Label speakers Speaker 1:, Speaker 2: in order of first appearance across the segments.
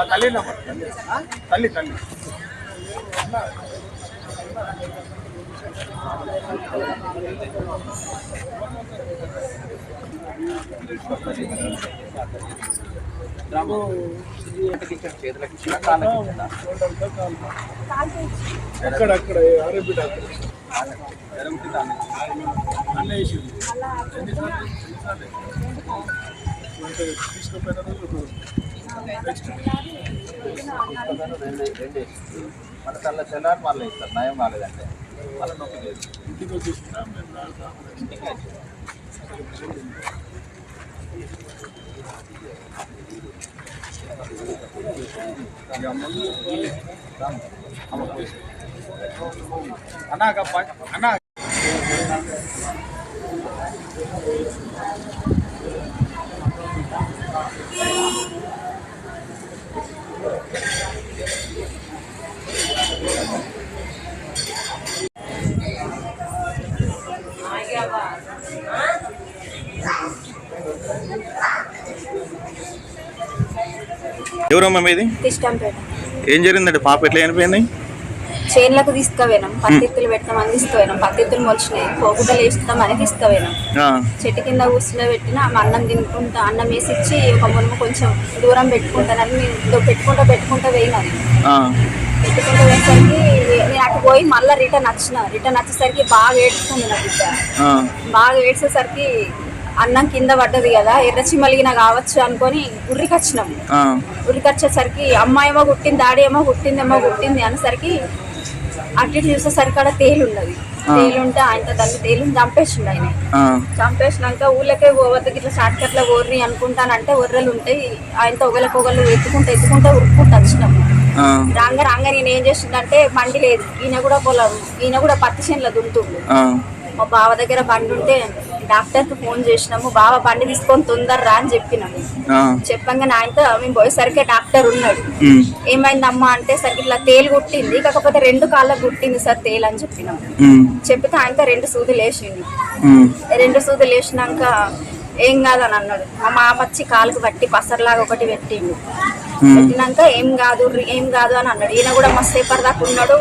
Speaker 1: తల్లి తల్లి తల్లి. చేతులకి ఇచ్చిన కాళ్ళకి
Speaker 2: అక్కడ అక్కడ ఆరోగ్య డాక్టర్? తీసుకుపోయిన రోజు నెక్స్ట్
Speaker 1: మన తల్ల తెల్లారి మళ్ళీ ఇస్తారు నయం కాలేదంటే మళ్ళీ నొప్పి లేదు
Speaker 2: ఇంటికి వచ్చేసిందా మేము
Speaker 1: అన్నా అన్నా.
Speaker 3: ఎవరమ్మా మీది?
Speaker 4: ఇష్టంపేట
Speaker 3: ఏం జరిగిందండి? పాప ఎట్లా చనిపోయింది?
Speaker 4: చేన్లకు తీసుకుపోయినాం పత్తిత్తులు పెట్టామని తీసుకుపోయినాం. పత్తిత్తులు మొలిచినాయి పోగుటలు వేస్తామని తీసుకుపోయినాం. చెట్టు కింద కూర్చుని పెట్టిన అన్నం తినుకుంటా అన్నం వేసి ఇచ్చి ఒక మునుము కొంచెం దూరం పెట్టుకుంటానని నేను పెట్టుకుంటా పెట్టుకుంటా పోయినాను
Speaker 3: ఆ,
Speaker 4: పెట్టుకుంటా పోయేసరికి నేను అటు పోయి మళ్ళీ రిటర్న్ వచ్చిన. రిటర్న్ వచ్చేసరికి బాగా ఏడ్చుకుంది నా బిడ్డ. బాగా ఏడ్చేసరికి అన్నం కింద పడ్డది కదా ఎర్రచి మలిగిన కావచ్చు అనుకొని ఉర్రికొచ్చినాము
Speaker 3: ఆ,
Speaker 4: ఉరికొచ్చేసరికి అమ్మ ఏమో కుట్టింది డాడీ ఏమో కుట్టిందేమో కుట్టింది అనేసరికి అటు ఇటు చూసేసరికి అక్కడ తేలు ఉన్నది తేలు ఉంటే ఆయనతో దాన్ని తేలుని చంపేసిండు ఆయన. చంపేసినాక ఊళ్ళకే పోవద్దు ఇట్లా షార్ట్ కట్లో ఓర్రి అనుకుంటానంటే ఒర్రెలు ఉంటాయి ఆయనతో ఒకళ్ళకి ఒకళ్ళు ఎత్తుకుంటూ ఎత్తుకుంటూ ఉరుక్కుంటూ వచ్చినాము రాంగ రాంగ నేను ఏం చేసిందంటే బండి లేదు. ఈయన కూడా పొలం ఈయన కూడా పత్తి చేనులో దుంతుండు మా బావ దగ్గర బండి ఉంటే డాక్టర్కి ఫోన్ చేసినాము బావ బండి తీసుకొని తొందరరా అని చెప్పినాము. చెప్పంగా ఆయనతో మేము పోయేసరికి డాక్టర్ ఉన్నాడు. ఏమైందమ్మా? అంటే సరికి ఇట్లా తేలు కుట్టింది కాకపోతే రెండు కాళ్ళకు కుట్టింది సార్ తేలు అని చెప్పినాం
Speaker 3: ఉమ్,
Speaker 4: చెప్పితే ఆయనతో రెండు సూదులు వేసిండు.
Speaker 3: ఉమ్,
Speaker 4: రెండు సూదులు వేసినాక ఏం కాదని అన్నాడు. మా మామ వచ్చి కాలుకు పట్టి పసర్లాగా ఒకటి పెట్టిండు. పెట్టినాక ఏం కాదు ఏం కాదు అని అన్నాడు. ఈయన కూడా మస్తు సేపర్ దాకా ఉన్నాడు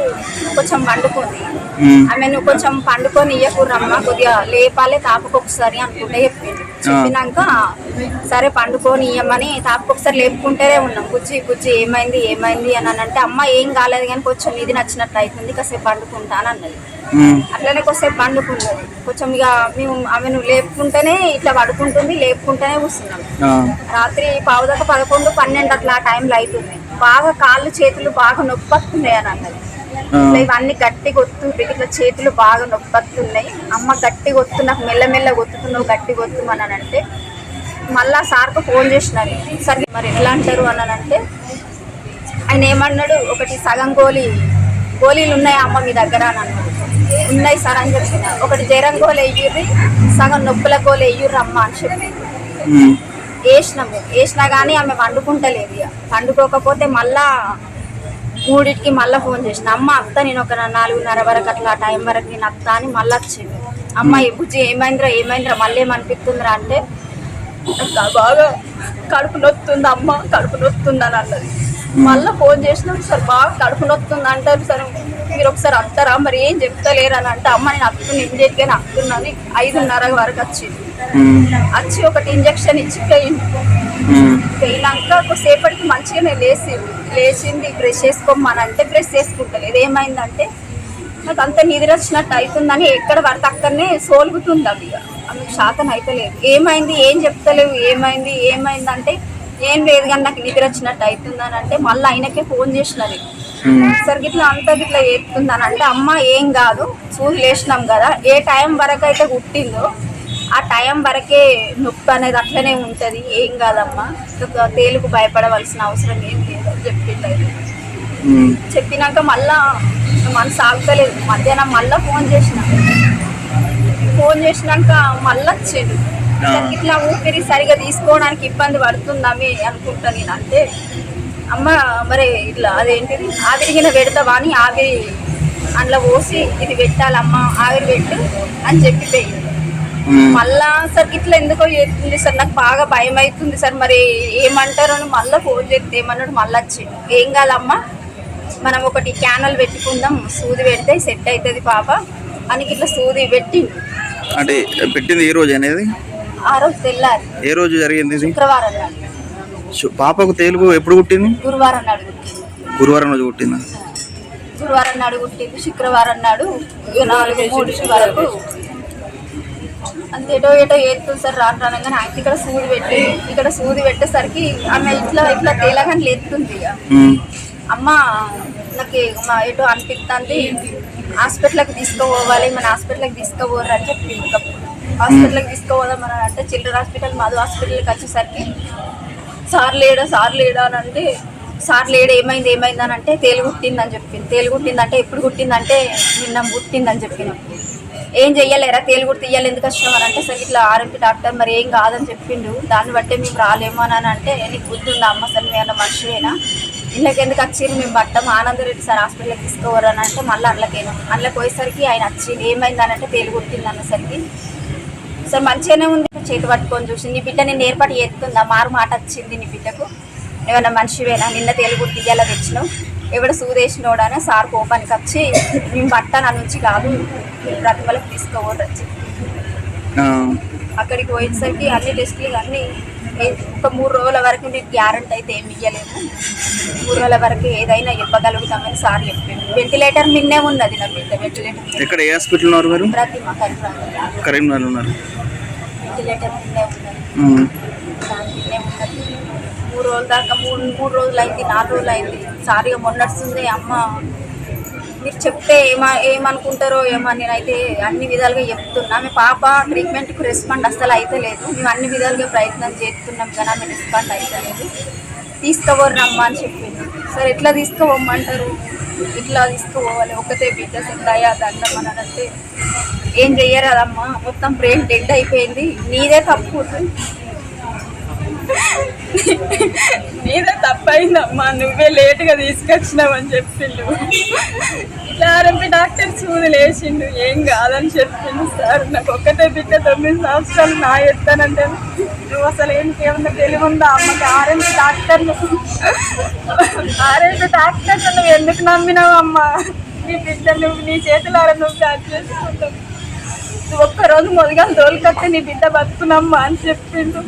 Speaker 4: కొంచెం పండుకుంది. ఆమె నువ్వు కొంచెం పండుకొని ఇయ్యకుర్రమ్మా కొద్దిగా లేపాలే తాపకు ఒకసారి అనుకుంటే చెప్పిండు చెప్పినాక సరే పండుకొని ఇయ్యమని తాపకు ఒకసారి లేపుకుంటేనే ఉన్నాం. బుజ్జి బుజ్జి ఏమైంది ఏమైంది అని అంటే అమ్మ ఏం కాలేదు కానీ కొంచెం ఇది నచ్చినట్టు అవుతుంది కాసేపు పండుకుంటా అని అన్నది. అట్లనే కొద్దిసేపు పండుకున్నది. కొంచెం ఇక మేము ఆమెను లేపుకుంటేనే ఇట్లా పడుకుంటుంది లేపుకుంటేనే కూర్చున్నాం. రాత్రి పావుదాకా పదకొండు పన్నెండు అట్లా టైంలో అవుతుంది బాగా కాళ్ళు చేతులు బాగా నొప్పొస్తున్నాయి అని అన్నది. ఇట్లా ఇవన్నీ గట్టిగా ఒత్తుంటే ఇట్లా చేతులు బాగా నొప్పొస్తున్నాయి అమ్మ గట్టిగా ఒత్తు నాకు మెల్లమెల్ల ఒత్తుతున్నావు గట్టిగా ఒత్తుమని అని అంటే మళ్ళా సార్కు ఫోన్ చేసినారు. సరే మరి ఎట్లా అంటారు అని అంటే ఆయన ఏమన్నాడు ఒకటి సగం గోళీ గోళీలు ఉన్నాయి అమ్మ మీ దగ్గర అని అన్నాడు. ఉన్నాయి సార్ అని చెప్పిన. ఒకటి జరం గోలు వెయ్యుర్రి సగం నొప్పుల గోలు వెయ్యుర్రి అమ్మ అని చెప్పి. వేసినాము. వేసినా కానీ ఆమె వండుకుంటలేదు ఇక. వండుకోకపోతే మళ్ళా మూడింటికి మళ్ళీ ఫోన్ చేసిన. అమ్మ అత్త నేను ఒక నాలుగున్నర వరకు అట్లా ఆ టైం వరకు నేను అత్త అని మళ్ళీ వచ్చింది. అమ్మ బుజ్జి ఏమైందిరా ఏమైందిరా మళ్ళీ ఏమనిపిస్తుందిరా అంటే బాగా కడుపు నొత్తుంది అమ్మ కడుపు నొత్తుంది అని అన్నది. మళ్ళీ ఫోన్ చేసినాం సార్ బాగా కడుపు నొత్తుంది అంటారు. సార్ మీరు ఒకసారి వస్తారా మరి ఏం చెప్తలేరు అని అంటే అమ్మ నేను అత్తున్నా ఇమ్మీడియట్గా అత్తున్నాను ఐదున్నర వరకు వచ్చింది. వచ్చి ఒకటి ఇంజక్షన్ ఇచ్చి
Speaker 3: ఉమ్,
Speaker 4: పోయినాక కొద్దిసేపటికి మంచిగానే లేచింది లేచింది బ్రష్ చేసుకోమని అంటే బ్రష్ చేసుకుంటలేదు. ఏమైందంటే నాకు అంత నిద్ర వచ్చినట్టు అవుతుందని ఎక్కడ పడితే అక్కడనే సోలుగుతుంది అవి ఇక. ఆమెకు శాతం అయితలేదు. ఏమైంది? ఏం చెప్తలేవు? ఏమైంది? ఏమైందంటే ఏం లేదు కానీ నాకు నిద్ర వచ్చినట్టు అవుతుందని అంటే మళ్ళీ ఆయనకే ఫోన్ చేసినది సరే గిట్లా అంతా గిట్లా చేస్తుందని అంటే అమ్మ ఏం కాదు చూసి లేచినాం కదా. ఏ టైం వరకు అయితే కుట్టిందో ఆ టైం వరకే నొప్పి అనేది అట్లనే ఉంటుంది. ఏం కాదమ్మా. తేలుకు భయపడవలసిన అవసరం ఏం లేదు అని చెప్పిండు.
Speaker 3: ఉమ్.
Speaker 4: చెప్పినాక మళ్ళా మనసు ఆగుతలేదు. మధ్యాహ్నం మళ్ళా ఫోన్ చేసిన. ఫోన్ చేసినాక మళ్ళా వచ్చిండు. సార్ ఇట్లా ఊపిరి సరిగా తీసుకోవడానికి ఇబ్బంది పడుతుందామే అనుకుంటా నేను. అంటే అమ్మ మరి ఇట్లా అదేంటిది? ఆవిరిగిన పెడతావా? అని ఆవిరి అందులో పోసి ఇది పెట్టాలమ్మా ఆవిరి పెట్టు అని చెప్పిపోయింది. మళ్ళా సార్ ఇట్లా ఎందుకో చేస్తుంది సార్ నాకు బాగా భయం అవుతుంది సార్. మరి ఏమంటారు అని మళ్ళీ ఫోన్ చేస్తే ఏమన్నాడు మళ్ళీ వచ్చిండు. ఏం కాదమ్మా మనం ఒకటి క్యానల్ పెట్టుకుందాం సూది పెడితే సెట్ అవుతుంది పాప అని ఇట్లా సూది పెట్టిండు.
Speaker 3: అంటే పెట్టింది ఏ రోజు అనేది?
Speaker 4: ఆ రోజు తెల్లారి.
Speaker 3: ఏ రోజు జరిగింది
Speaker 4: శుక్రవారం నాడు.
Speaker 3: పాపకు తేలుగు ఎప్పుడు పుట్టింది?
Speaker 4: గురువారం నాడు
Speaker 3: గురువారం రోజు పుట్టిందా?
Speaker 4: గురువారం నాడు పుట్టింది శుక్రవారం నాడు నాలుగు మూడు వరకు అంతే ఏటో ఏటో ఏడుతుంది సార్ రాను రానగానే. ఆయన ఇక్కడ సూది పెట్టి ఇక్కడ సూది పెట్టేసరికి ఆమె ఇట్లా ఇట్లా తేలగానే లేస్తుంది ఇక. అమ్మ నాకు మా ఏటో అనిపిస్తుంది హాస్పిటల్కి తీసుకుపోవాలి మన హాస్పిటల్కి తీసుకుపోరు అని చెప్పింది ఒకప్పుడు హాస్పిటల్కి తీసుకుపోదాం అని అంటే చిల్డ్రన్ హాస్పిటల్ మధు హాస్పిటల్కి వచ్చేసరికి సార్ లేడా సార్ లేడా అని అంటే సార్ లేడా ఏమైంది ఏమైంది అని అంటే తేలు కుట్టిందని చెప్పింది తేలు కుట్టిందంటే ఎప్పుడు కుట్టిందంటే నిన్న కుట్టిందని చెప్పిన. ఏం చెయ్యలేరా? తేలు కూడా తీయాలి. ఎందుకు వచ్చినావు అని అంటే సరే ఇట్లా ఆర్ఎంపీ డాక్టర్ మరి ఏం కాదని చెప్పిండు. దాన్ని బట్టే మేము రాలేము అని అంటే నీకు బుద్ధి ఉందా అమ్మ? సరే మేము మనిషివేనా? ఇళ్ళకి ఎందుకు వచ్చింది మేము పట్టం ఆనందరెడ్డి సార్ హాస్పిటల్కి తీసుకోవరు అని అంటే మళ్ళీ అందులోకైనా అందులోకి పోయేసరికి ఆయన వచ్చింది ఏమైంది అని అంటే తేలు కుట్టింది అన్నసరికి. సార్ మంచిగానే ఉంది. చేతి పట్టుకొని చూసి నీ బిడ్డ నేను ఏర్పాటు చేస్తుందా? మారు మాట వచ్చింది నీ బిడ్డకు. ఏమన్నా మనిషివేనా? నిన్న తెలుగు తీయాలని తెచ్చినావు? ఎవడ సూదేసినోడనే సార్ కోపానికి వచ్చి మేము బట్ట నా నుంచి కాదు ప్రతిమలకు తీసుకోవద్దు వచ్చి. అక్కడికి పోయేసరికి అన్ని టెస్టులు అన్ని ఒక మూడు రోజుల వరకు నీకు గ్యారంటీ అయితే ఏమి ఇవ్వలేము మూడు రోజుల వరకు ఏదైనా ఇవ్వగలుగుతామని సార్ చెప్పిండు. వెంటిలేటర్ నిన్నే ఉన్నది నా బిడ్డ వెంటిలేటర్
Speaker 3: ఎక్కడ ఏ హాస్పిటల్ ఉన్నారు మీరు?
Speaker 4: ప్రతిమ కరీంనగర్.
Speaker 3: కరీంనగర్ ఉన్నారు.
Speaker 4: వెంటిలేటర్ నిన్నే ఉన్నది. మూడు రోజుల దాకా మూడు మూడు రోజులు అయింది నాలుగు రోజులు అయింది. సారిగా మొన్నడుస్తుంది అమ్మ. మీరు చెప్తే ఏమా ఏమనుకుంటారో ఏమో నేనైతే అన్ని విధాలుగా చెప్తున్నా. మీ పాప ట్రీట్మెంట్కి రెస్పాండ్ అస్సలు అయితే లేదు. మేము అన్ని విధాలుగా ప్రయత్నం చేస్తున్నాం కానీ ఆమె రెస్పాండ్ అయితే లేదు. తీసుకోవరు అని చెప్పింది. సరే ఎట్లా తీసుకోవమ్మంటారు ఇట్లా తీసుకోవాలి ఒకతే బిడ్డ దయా దండం అని అంటే ఏం చెయ్యరాదమ్మా? మొత్తం బ్రెయిన్ డెడ్ అయిపోయింది. నీదే తప్పు. నీదే తప్పైందమ్మా నువ్వే లేటుగా తీసుకొచ్చినావు అని చెప్పిండు. ఇట్లా ఆర్ఎంపీ డాక్టర్ చూడు లేచిండు ఏం కాదని చెప్పిండు సార్. నాకు ఒక్కటే బిడ్డ తొమ్మిది సంవత్సరాలు నా ఎత్తానంటే నువ్వు అసలు ఏంటి ఏమన్నా తెలివి ఉందా? అమ్మకి ఆర్ఎంపీ డాక్టర్ ఆర్ఎంపీ డాక్టర్ నువ్వు ఎందుకు నమ్మినావు అమ్మా నీ బిడ్డ నువ్వు నీ చేతులారా నువ్వు చాట్ చేసుకుంటావు. నువ్వు ఒక్కరోజు మొదగా తోలుకొస్తే నీ బిడ్డ బతుకునమ్మా అని చెప్పిండు.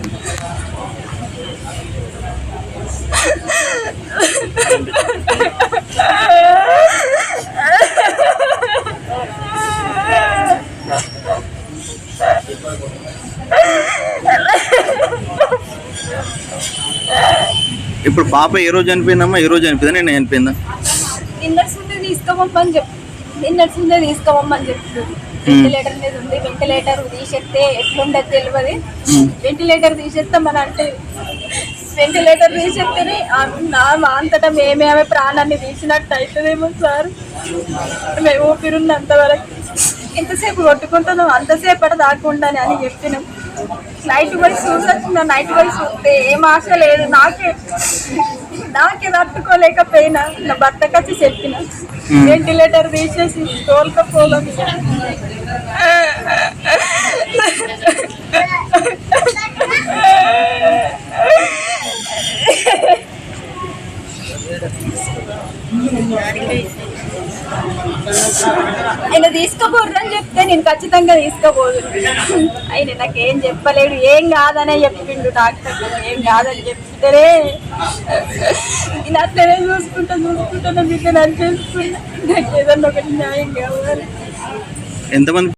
Speaker 3: ఇప్పుడు పాప ఏ రోజు చనిపోయిందమ్మా? ఏ రోజు చనిపోయిందా? నేను చనిపోయిందా?
Speaker 4: నిన్నటి ముందే తీసుకోమని చెప్పు. నిన్నటి ముందే తీసుకోమని చెప్తుంది వెంటిలేటర్ మీద ఉంది. వెంటిలేటర్ తీసేస్తే ఎట్లుండదు తెలియదు వెంటిలేటర్ తీసేస్తామని అంటే వెంటిలేటర్ తీసేస్తేనే నా మా అంతటా మేమే ఆమె ప్రాణాన్ని తీసినట్టు అవుతుందేమో సార్. మేము ఊపిరున్నంత వరకు ఎంతసేపు కొట్టుకుంటున్నాం అంతసేపు దాక్కుండానే అని చెప్పినాం. నైట్ వైస్ చూసొచ్చిన నైట్ వైస్ చూస్తే ఏం ఆశ లేదు నాకే నాకే తట్టుకోలేకపోయినా నా భర్తకు వచ్చి చెప్పిన. వెంటిలేటర్ తీసేసి తోలుకపోలేదు ఆయన తీసుకోబోర్రు అని చెప్తే నేను ఖచ్చితంగా తీసుకోబోదు ఆయన నాకేం చెప్పలేడు. ఏం కాదనే చెప్పిండు డాక్టర్. ఏం కాదని చెప్తేనే నేను అట్లనే చూసుకుంటా చూసుకుంటా నా బిడ్డ నాకు ఏదన్నా ఒకటి న్యాయం కావాలి.
Speaker 3: ఎంతమంది